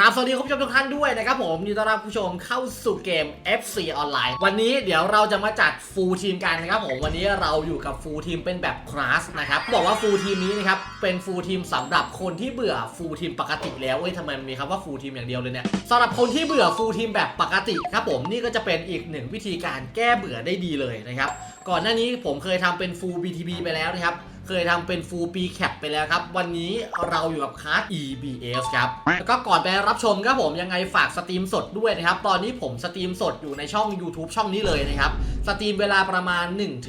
รับสวัสดีคุณผู้ชมทุกท่านด้วยนะครับผมยินดีต้อนรับผู้ชมเข้าสู่เกม FC ออนไลน์ วันนี้เดี๋ยวเราจะมาจัดฟูลทีมกันนะครับผมวันนี้เราอยู่กับฟูลทีมเป็นแบบคลาสนะครับบอกว่าฟูลทีมนี้นะครับเป็นฟูลทีมสำหรับคนที่เบื่อฟูลทีมปกติแล้วเว้ยทำไมมันมีคำว่าฟูลทีมอย่างเดียวเลยเนี่ยสำหรับคนที่เบื่อฟูลทีมแบบปกติครับผมนี่ก็จะเป็นอีกหนึ่งวิธีการแก้เบื่อได้ดีเลยนะครับก่อนหน้านี้ผมเคยทำเป็นฟูล BTB ไปแล้วนะครับ เคยทำเป็น full p cap ไปแล้วครับ วันนี้เราอยู่กับคลาส EBS ครับ แล้วก็ก่อนไปรับชมครับผมยังไงฝากสตรีมสดด้วยนะครับ ตอนนี้ผมสตรีมสดอยู่ในช่อง YouTube ช่องนี้เลยนะครับ สตรีมเวลาประมาณ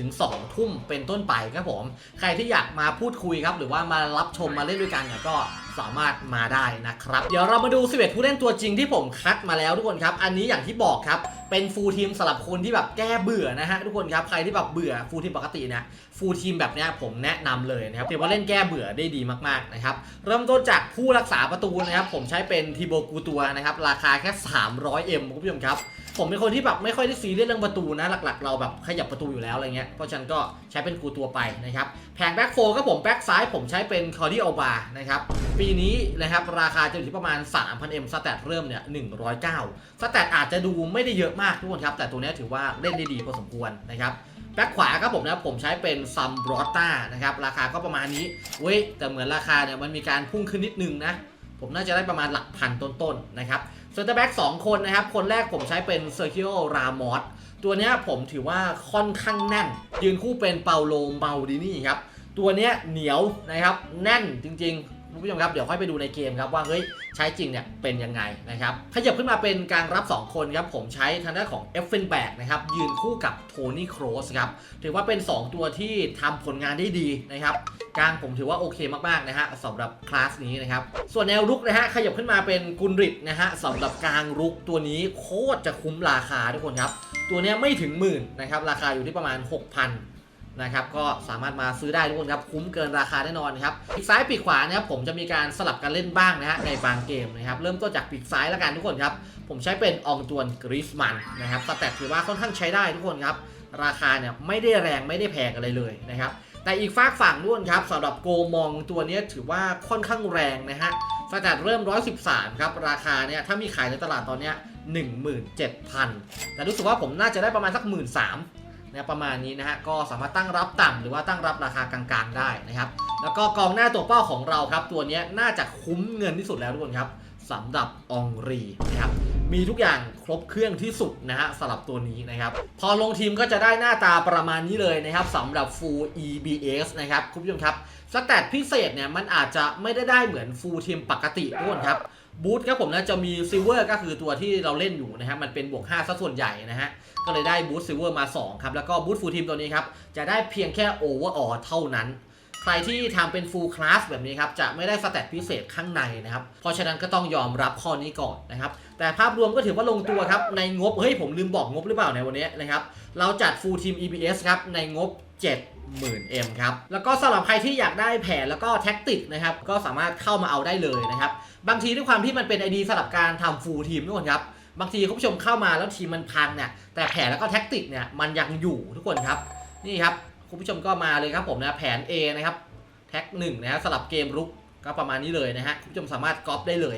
1-2 ทุ่มเป็นต้นไปครับผม ใครที่อยากมาพูดคุยครับ หรือว่ามารับชมมาเล่นด้วยกันเนี่ยก็สามารถมาได้นะครับ เดี๋ยวเรามาดู 11 ผู้เล่นตัวจริงที่ผมคัดมาแล้วทุกคนครับ อันนี้อย่างที่บอกครับ เป็นฟูลทีมสำหรับคนที่แบบแก้เบื่อนะฮะทุกคนครับใครที่แบบเบื่อฟูลทีมปกติเนี่ยฟูลทีมแบบเนี้ยผมแนะนำเลยนะครับถือว่าเล่นแก้เบื่อได้ดีมากๆนะครับเริ่มต้นจากผู้รักษาประตูนะครับผมใช้เป็นทีโบกูตัวนะครับราคาแค่ 300M คุณผู้ชมครับ ผมเป็นคนที่แบบไม่ค่อยได้ซีเรียสเรื่องประตูนะ หลักๆ เราแบบขยับประตูอยู่แล้วอะไรเงี้ย เพราะฉะนั้นก็ใช้เป็นกูตัวไปนะครับ แผงแบ็กโฟก็ผมแบ็กซ้ายผมใช้เป็นคอร์ดิโอบานะครับ ปีนี้นะครับราคาจะอยู่ที่ประมาณ 3,000M สแตทเริ่มเนี่ย 109สแตทอาจจะดูไม่ได้เยอะมากทุกคนครับ แต่ตัวนี้ถือว่าเล่นได้ดีพอสมควรนะครับแบ็คขวาครับผมนะผมใช้เป็นซัมบรอตตานะครับราคาก็ประมาณนี้เว้ยแต่เหมือนราคาเนี่ยมันมีการพุ่งขึ้นนิดนึงนะผมน่าจะได้ประมาณหลักพันต้นๆนะครับ ส่วนแบ็กสองคนนะครับ คนแรกผมใช้เป็นเซอร์คิโอรามอสตัวนี้ผมถือว่าค่อนข้างแน่น ยืนคู่เป็นเปาโลเมาดินี่ครับ ตัวนี้เหนียวนะครับแน่นจริงๆคุณผู้ชมครับเดี๋ยวค่อยไปดูในเกมครับว่าเฮ้ยใช้จริงเนี่ยเป็นยังไงนะครับขยับขึ้นมาเป็นการรับ 2 คนครับผมใช้ทางด้านของเอฟเฟนแบกนะครับยืนคู่กับโทนี่โครสครับถือว่าเป็น 2 ตัวที่ทำผลงานได้ดีนะครับ กลางผมถือว่าโอเคมากๆนะฮะสำหรับคลาสนี้นะครับ ส่วนแนวรุกนะฮะขยับขึ้นมาเป็นกุนริดนะฮะสำหรับกลางรุกตัวนี้โคตรจะคุ้มราคาทุกคนครับ ตัวนี้ไม่ถึงหมื่นนะครับราคาอยู่ที่ประมาณ 6,000นะครับก็สามารถมาซื้อได้ทุกคนครับคุ้มเกินราคาแน่นอนครับปีกซ้ายปีกขวานะครับผมจะมีการสลับกันเล่นบ้างนะฮะในบางเกมนะครับเริ่มต้นจากปีกซ้ายแล้วกันทุกคนครับผมใช้เป็นอองตวนกริสมันนะครับสแตทถือว่าค่อนข้างใช้ได้ทุกคนครับราคาเนี่ยไม่ได้แรงไม่ได้แพงอะไรเลยนะครับ แต่อีกฝากฝั่งด้วยครับสำหรับโกมองตัวนี้ถือว่าค่อนข้างแรงนะฮะสแตทเริ่ม 113 ครับ ราคาเนี่ยถ้ามีขายในตลาดตอนเนี้ย17,000 แต่รู้สึกว่าผมน่าจะได้ประมาณสัก 1 3ื่นนะประมาณนี้นะฮะก็สามารถตั้งรับต่ำหรือว่าตั้งรับราคากลางๆ ได้นะครับ แล้วก็กองหน้าตัวเป้าของเราครับ ตัวนี้น่าจะคุ้มเงินที่สุดแล้วทุกคนครับ สำหรับองรีนะครับมีทุกอย่างครบเครื่องที่สุดนะฮะสำหรับตัวนี้นะครับ พอลงทีมก็จะได้หน้าตาประมาณนี้เลยนะครับสำหรับ Full EBS นะครับคุณผู้ชมครับสแตทพิเศษเนี่ยมันอาจจะไม่ได้ได้เหมือน Full ทีมปกติทุกคนครับบูธครับผมนะจะมีซิลเวอร์ก็คือตัวที่เราเล่นอยู่นะฮะมันเป็นบวก5ซะส่วนใหญ่นะฮะก็เลยได้บูธซิลเวอร์มา2ครับแล้วก็บูธฟูลทีมตัวนี้ครับจะได้เพียงแค่โอเวอร์ออเท่านั้น ใครที่ทำเป็นฟูลคลาสแบบนี้ครับ จะไม่ได้สแตทพิเศษข้างในนะครับ เพราะฉะนั้นก็ต้องยอมรับข้อนี้ก่อนนะครับ แต่ภาพรวมก็ถือว่าลงตัวครับ ในงบ เฮ้ย ผมลืมบอกงบหรือเปล่าในวันนี้นะครับ เราจัดฟูลทีม EBS ครับ ในงบ 70,000 M ครับ แล้วก็สำหรับใครที่อยากได้แผนแล้วก็แท็กติกนะครับ ก็สามารถเข้ามาเอาได้เลยนะครับ บางทีด้วยความที่มันเป็น ID สำหรับการทำฟูลทีมทุกคนครับบางทีคุณผู้ชมเข้ามาแล้วทีมมันพังเนี่ยแต่แผนแล้วก็แท็กติกเนี่ยมันยังอยู่ทุกคนครับนี่ครับ คุณผู้ชมก็มาเลยครับผมนะแผน A นะครับแท็กหนึ่งนะฮะสลับเกมรุกก็ประมาณนี้เลยนะฮะคุณผู้ชมสามารถก๊อปได้เลย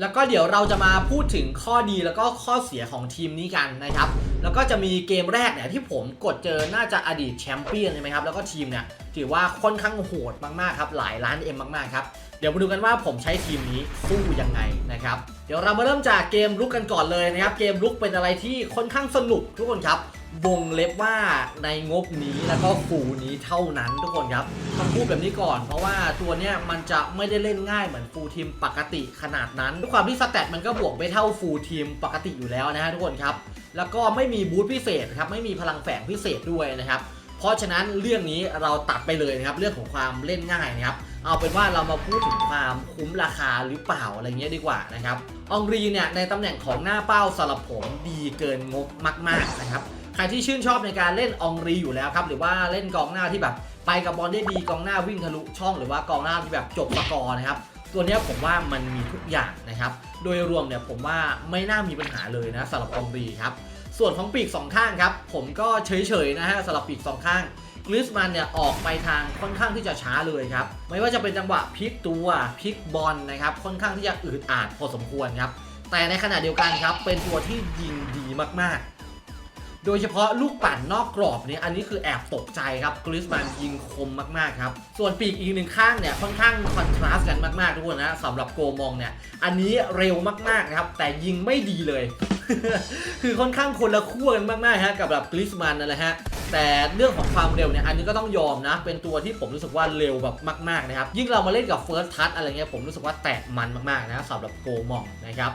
แล้วก็เดี๋ยวเราจะมาพูดถึงข้อดีแล้วก็ข้อเสียของทีมนี้กันนะครับ แล้วก็จะมีเกมแรกเนี่ยที่ผมกดเจอน่าจะอดีตแชมเปี้ยนใช่ไหมครับแล้วก็ทีมเนี่ยถือว่าค่อนข้างโหดมากๆครับหลายล้านเอ็มมากๆครับเดี๋ยวมาดูกันว่าผมใช้ทีมนี้สู้ยังไงนะครับ เดี๋ยวเรามาเริ่มจากเกมลุกกันก่อนเลยนะครับ เกมลุกเป็นอะไรที่ค่อนข้างสนุกทุกคนครับ วงเล็บว่าในงบนี้แล้วก็ฟูนี้เท่านั้นทุกคนครับต้องพูดแบบนี้ก่อน เพราะว่าตัวเนี้ยมันจะไม่ได้เล่นง่ายเหมือนฟูลทีมปกติขนาดนั้นด้วยความที่สแตทมันก็บวกไม่เท่าฟูลทีมปกติอยู่แล้วนะฮะทุกคนครับ แล้วก็ไม่มีบูทพิเศษครับไม่มีพลังแฝงพิเศษด้วยนะครับเพราะฉะนั้นเรื่องนี้เราตัดไปเลยนะครับเรื่องของความเล่นง่ายนะครับเอาเป็นว่าเรามาพูดถึงความคุ้มราคาหรือเปล่าอะไรเงี้ยดีกว่านะครับองรีเนี่ยในตำแหน่งของหน้าเป้าสำหรับผมดีเกินงบมาก ๆนะครับ ครที่ชื่นชอบในการเล่นองรีอยู่แล้วครับ หรือว่าเล่นกองหน้าที่แบบ ไปกับบอลได้ดีกองหน้าวิ่งทะลุช่อง หรือว่ากองหน้าที่แบบจบสกอร์นะครับ ตัวนี้ผมว่ามันมีทุกอย่างนะครับ โดยรวมเนี่ยผมว่าไม่น่ามีปัญหาเลยนะสำหรับองรีครับ ส่วนของปีกสองข้างครับ ผมก็เฉยๆนะฮะสำหรับปีกสองข้างกริสมันเนี่ยออกไปทางค่อนข้างที่จะช้าเลยครับ ไม่ว่าจะเป็นจังหวะพลิกตัวพลิกบอลนะครับค่อนข้างที่จะอืดอาดพอสมควรครับแต่ในขณะเดียวกันครับเป็นตัวที่ยิงดีมากๆ โดยเฉพาะลูกปั่นนอกกรอบเนี่ยอันนี้คือแอบตกใจครับกริสมันยิงคมมากๆครับ ส่วนปีกอีกหนึ่งข้างเนี่ยค่อนข้างคอนทราสต์กันมากๆทุกคนนะสำหรับโกมองเนี่ยอันนี้เร็วมากๆนะครับแต่ยิงไม่ดีเลย คือค่อนข้างคนละขั้วกันมากๆฮะกับแบบกริสมันนั่นแหละฮะแต่เรื่องของความเร็วเนี่ยอันนี้ก็ต้องยอมนะ เป็นตัวที่ผมรู้สึกว่าเร็วแบบมากๆนะครับ ยิ่งเรามาเล่นกับเฟิร์สทัชอะไรเงี้ยผมรู้สึกว่าแตกมันมากๆนะสำหรับโกมองนะครับ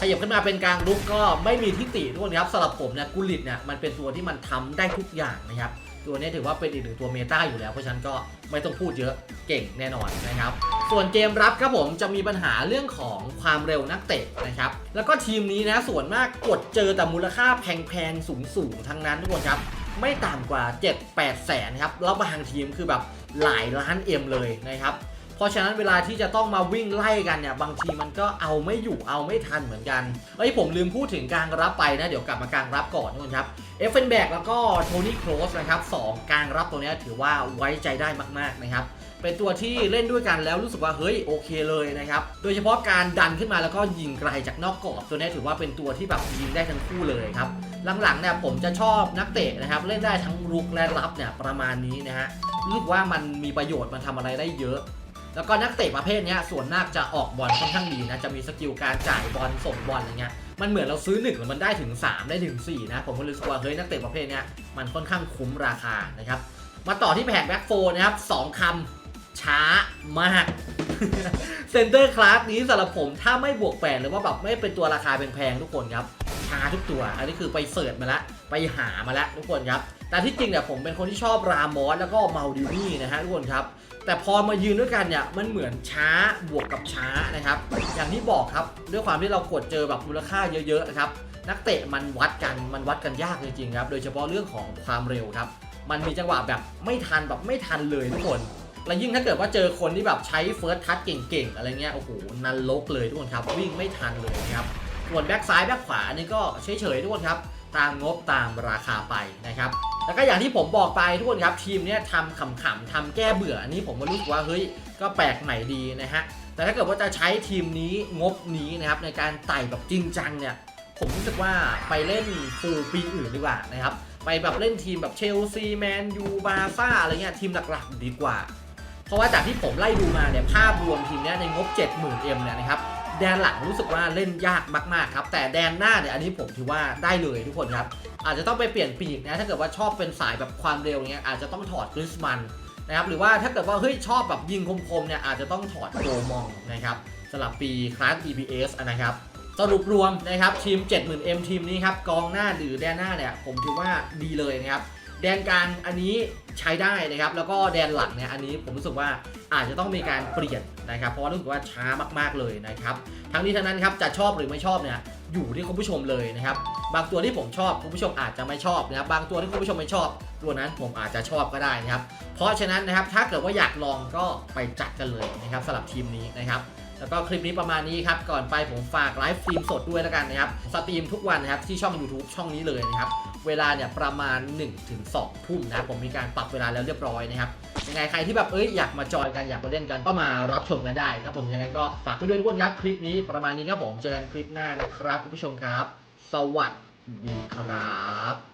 ขยับขึ้นมาเป็นกลางลุกก็ไม่มีทิฏฐิทุกคนครับสำหรับผมเนี่ยกุลิตเนี่ยมันเป็นตัวที่มันทำได้ทุกอย่างนะครับ ตัวนี้ถือว่าเป็นอีกหนึ่งตัวเมตาอยู่แล้ว เพราะฉะนั้นก็ไม่ต้องพูดเยอะเก่งแน่นอนนะครับ ส่วนเกมรับครับผมจะมีปัญหาเรื่องของความเร็วนักเตะนะครับ แล้วก็ทีมนี้นะส่วนมากกดเจอแต่มูลค่าแพงๆสูงๆทั้งนั้นทุกคนครับไม่ต่ำกว่า 7-8 แสนครับแล้วบางทีมคือแบบหลายล้านเอ็มเลยนะครับ เพราะฉะนั้นเวลาที่จะต้องมาวิ่งไล่กันเนี่ยบางทีมันก็เอาไม่อยู่เอาไม่ทันเหมือนกันเอ้ยผมลืมพูดถึงกางรับไปนะเดี๋ยวกลับมากางรับก่อนทุกคนครับเอฟเฟนแบกแล้วก็โทนี่โครสนะครับสองกางรับตัวเนี้ยถือว่าไว้ใจได้มากๆนะครับเป็นตัวที่เล่นด้วยกันแล้วรู้สึกว่าเฮ้ยโอเคเลยนะครับ โดยเฉพาะการดันขึ้นมาแล้วก็ยิงไกลจากนอกกรอบตัวนี้ถือว่าเป็นตัวที่แบบยิงได้ทั้งคู่เลยครับ หลังๆเนี่ยผมจะชอบนักเตะนะครับ เล่นได้ทั้งรุกและรับเนี่ยประมาณนี้นะฮะรู้สึกว่ามันมีประโยชน์มันทำอะไรได้เยอะ แล้วก็นักเตะประเภทนี้ส่วนมากจะออกบอลค่อนข้างดีนะจะมีสกิลการจ่ายบอลส่งบอลอะไรเงี้ยมันเหมือนเราซื้อ1แล้วมันได้ถึง 3 ได้ถึง4นะผมก็เลยรู้สึกว่าเฮ้ยนักเตะประเภทนี้มันค่อนข้างคุ้มราคานะครับมาต่อที่แผนแบ็กโฟนะครับสองคำช้ามากเซนเตอร์คลาสนี้สำหรับผมถ้าไม่บวกแปดหรือว่าแบบไม่เป็นตัวราคาแพงๆทุกคนครับ ช้าทุกตัว อันนี้คือไปเสิร์ชมาแล้วไปหามาแล้วทุกคนครับ แต่ที่จริงเนี่ยผมเป็นคนที่ชอบรามอสแล้วก็เมาดิวี่นะฮะทุกคนครับแต่พอมายืนด้วยกันเนี่ยมันเหมือนช้าบวกกับช้านะครับ อย่างที่บอกครับด้วยความที่เรากดเจอแบบมูลค่าเยอะๆนะครับนักเตะมันวัดกันมันวัดกันยากจริงๆครับ โดยเฉพาะเรื่องของความเร็วครับ มันมีจังหวะแบบไม่ทันแบบไม่ทันเลยทุกคน และยิ่งถ้าเกิดว่าเจอคนที่แบบใช้เฟิร์สทัชเก่งๆ อะไรเงี้ยโอ้โหนันลกเลยทุกคนครับ วิ่งไม่ทันเลยครับ ส่วนแบ็กซ้ายแบ็กขวาอันนี้ก็เฉยๆทุกคนครับ ตามงบตามราคาไปนะครับ แล้วก็อย่างที่ผมบอกไปทุกคนครับทีมเนี้ยทำขำๆทำแก้เบื่ออันนี้ผมก็รู้สึกว่าเฮ้ยก็แปลกใหม่ดีนะฮะแต่ถ้าเกิดว่าจะใช้ทีมนี้งบนี้นะครับในการไต่แบบจริงจังเนี่ยผมรู้สึกว่าไปเล่นฟูลปีอื่นดีกว่านะครับไปแบบเล่นทีมแบบเชลซีแมนยูบาซ่าอะไรเงี้ยทีมหลักๆดีกว่า เพราะว่าจากที่ผมไล่ดูมาเนี่ยภาพรวมทีมเนี้ยในงบ 70,000 M เนี่ยนะครับ แดนหลังรู้สึกว่าเล่นยากมากๆครับแต่แดนหน้าเนี่ยอันนี้ผมถือว่าได้เลยทุกคนครับอาจจะต้องไปเปลี่ยนปีกนะถ้าเกิดว่าชอบเป็นสายแบบความเร็วเนี้ยอาจจะต้องถอดคริสมันนะครับหรือว่าถ้าเกิดว่าเฮ้ยชอบแบบยิงคมๆเนี่ยอาจจะต้องถอดโกมองนะครับสำหรับปีคลาส EPS นะครับสรุปรวมนะครับทีม 70,000M ทีมนี้ครับกองหน้าหรือแดนหน้าเนี่ยผมถือว่าดีเลยนะครับแดนกลางอันนี้ใช้ได้นะครับแล้วก็แดนหลังเนี่ยอันนี้ผมรู้สึกว่าอาจจะต้องมีการเปลี่ยน นะครับเพราะว่ารู้สึกว่าช้ามากๆเลยนะครับทั้งนี้ทั้งนั้นครับจะชอบหรือไม่ชอบเนี่ยอยู่ที่คุณผู้ชมเลยนะครับบางตัวที่ผมชอบคุณผู้ชมอาจจะไม่ชอบนะครับบางตัวที่คุณผู้ชมไม่ชอบ ตัวนั้นผมอาจจะชอบก็ได้นะครับเพราะฉะนั้นนะครับถ้าเกิดว่าอยากลองก็ไปจัดกันเลยนะครับสำหรับทีมนี้นะครับแล้วก็คลิปนี้ประมาณนี้ครับ ก่อนไปผมฝากไลฟ์สตรีมสดด้วยแล้วกันนะครับ สตรีมทุกวันนะครับที่ช่อง YouTube ช่องนี้เลยนะครับ เวลาเนี่ยประมาณ 1-2ทุ่มนะผมมีการปรับเวลาแล้วเรียบร้อยนะครับยังไงใครที่แบบเอ้ยอยากมาจอยกันอยากมาเล่นกันก็มารับชมกันได้ครับผมยังไงก็ฝากด้วยทุกคนครับคลิปนี้ประมาณนี้ครับผมเจอกันคลิปหน้านะครับคุณผู้ชมครับ สวัสดีครับ